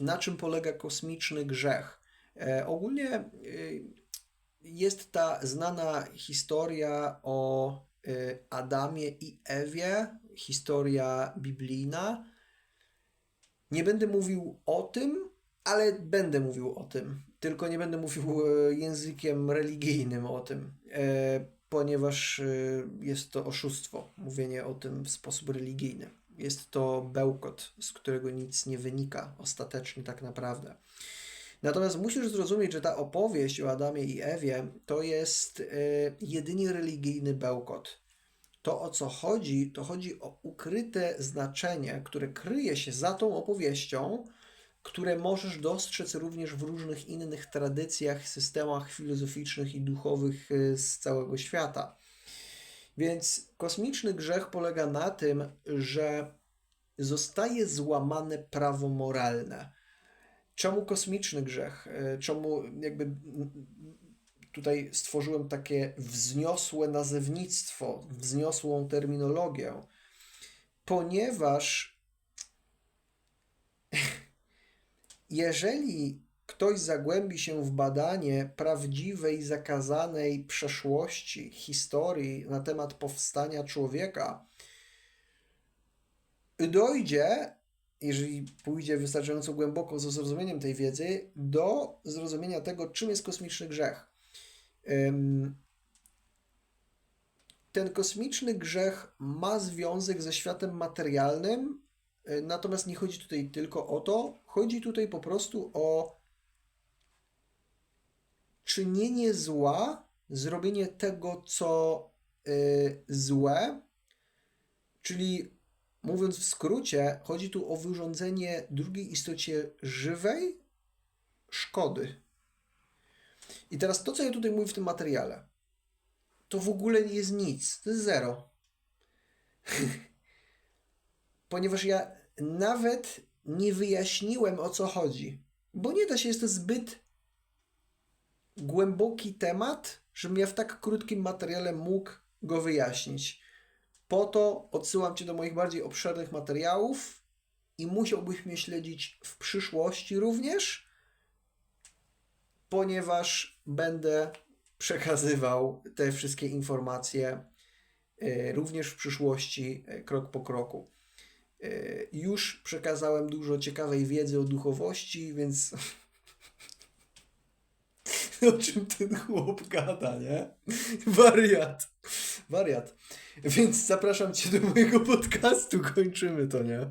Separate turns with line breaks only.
na czym polega kosmiczny grzech. E, ogólnie y, jest ta znana historia o y, Adamie i Ewie, historia biblijna. Nie będę mówił o tym, ale będę mówił o tym. Tylko nie będę mówił e, językiem religijnym o tym, e, ponieważ e, jest to oszustwo, mówienie o tym w sposób religijny. Jest to bełkot, z którego nic nie wynika ostatecznie tak naprawdę. Natomiast musisz zrozumieć, że ta opowieść o Adamie i Ewie to jest e, jedynie religijny bełkot. To o co chodzi, to chodzi o ukryte znaczenie, które kryje się za tą opowieścią, które możesz dostrzec również w różnych innych tradycjach, systemach filozoficznych i duchowych e, z całego świata. Więc kosmiczny grzech polega na tym, że zostaje złamane prawo moralne. Czemu kosmiczny grzech? E, Czemu jakby tutaj stworzyłem takie wzniosłe nazewnictwo, wzniosłą terminologię? Ponieważ jeżeli ktoś zagłębi się w badanie prawdziwej, zakazanej przeszłości, historii na temat powstania człowieka, dojdzie, jeżeli pójdzie wystarczająco głęboko ze zrozumieniem tej wiedzy, do zrozumienia tego, czym jest kosmiczny grzech. Ten kosmiczny grzech ma związek ze światem materialnym, y, natomiast nie chodzi tutaj tylko o to, chodzi tutaj po prostu o czynienie zła, zrobienie tego, co y, złe, czyli mówiąc w skrócie, chodzi tu o wyrządzenie drugiej istocie żywej szkody. I teraz to, co ja tutaj mówię w tym materiale, to w ogóle nie jest nic, to jest zero. Ponieważ ja nawet nie wyjaśniłem o co chodzi, bo nie da się, jest to zbyt głęboki temat, żebym ja w tak krótkim materiale mógł go wyjaśnić. Po to odsyłam Cię do moich bardziej obszernych materiałów i musiałbyś mnie śledzić w przyszłości również, ponieważ będę przekazywał te wszystkie informacje e, również w przyszłości, e, krok po kroku. E, Już przekazałem dużo ciekawej wiedzy o duchowości, więc o czym ten chłop gada, nie? Wariat. Wariat. Więc zapraszam Cię do mojego podcastu. Kończymy to, nie?